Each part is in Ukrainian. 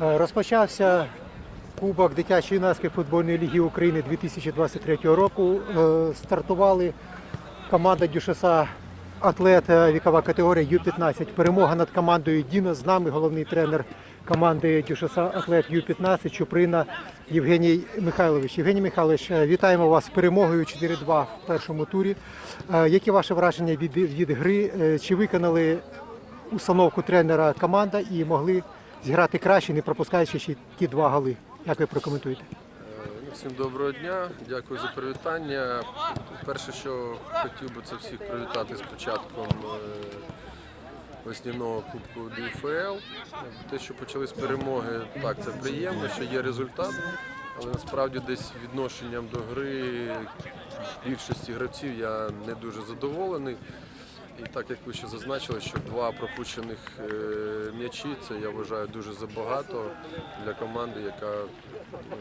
Розпочався Кубок дитячої юнацької футбольної ліги України 2023 року. Е, Стартували команда Дюшеса атлет е, вікова категорія Ю-15. Перемога над командою Діна. З нами головний тренер команди Дюшеса атлет Ю-15 Чуприна Євгеній Михайлович. Євгеній Михайлович, е, вітаємо вас з перемогою 4-2 в першому турі. Е, Які ваші враження від, від гри? Е, Чи виконали установку тренера команда і могли зіграти краще, не пропускаючи ще ті два голи. Як ви прокоментуєте? Ну, Всім доброго дня, дякую за привітання. Перше, що хотів би це всіх привітати з початком е, весняного кубку ДФЛ. Те, що почали з перемоги, так, це приємно, що є результат, але насправді десь відношенням до гри більшості гравців я не дуже задоволений. І так як ви ще зазначили, що два пропущених е, м'ячі, це я вважаю дуже забагато для команди, яка ну,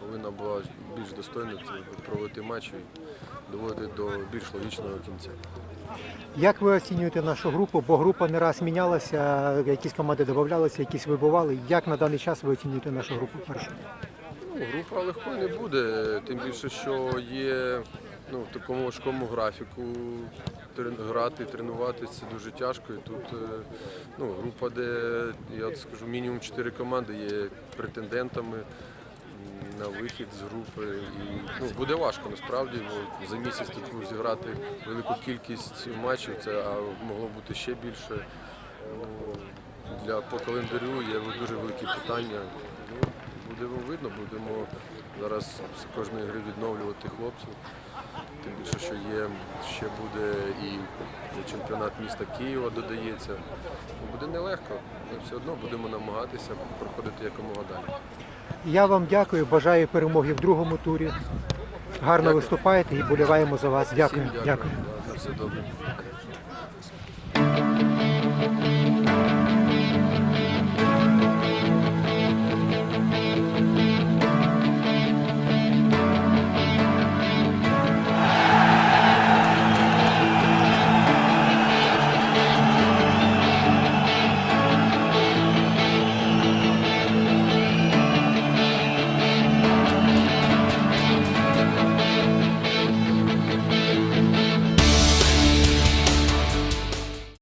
повинна була більш достойно це проводити матч і доводити до більш логічного кінця. Як ви оцінюєте нашу групу? Бо група не раз мінялася, якісь команди додавалися, якісь вибували. Як на даний час ви оцінюєте нашу групу першу? Ну, група легкою не буде, тим більше, що є ну, в такому важкому графіку грати, тренуватися це дуже тяжко. І тут е, ну, група, де я скажу, мінімум 4 команди є претендентами на вихід з групи. І, ну, буде важко насправді, бо за місяць таку зіграти велику кількість матчів, це а могло бути ще більше. Ну, для по календарю є дуже великі питання. Ну, будемо видно, будемо зараз з кожної гри відновлювати хлопців. Тим більше, що є, ще буде і чемпіонат міста Києва додається. Ну, буде нелегко, але все одно будемо намагатися проходити якомога далі. Я вам дякую, бажаю перемоги в другому турі. Гарно дякую. виступаєте і боліваємо за вас. Дякую. Всім дякую. дякую. Все добре.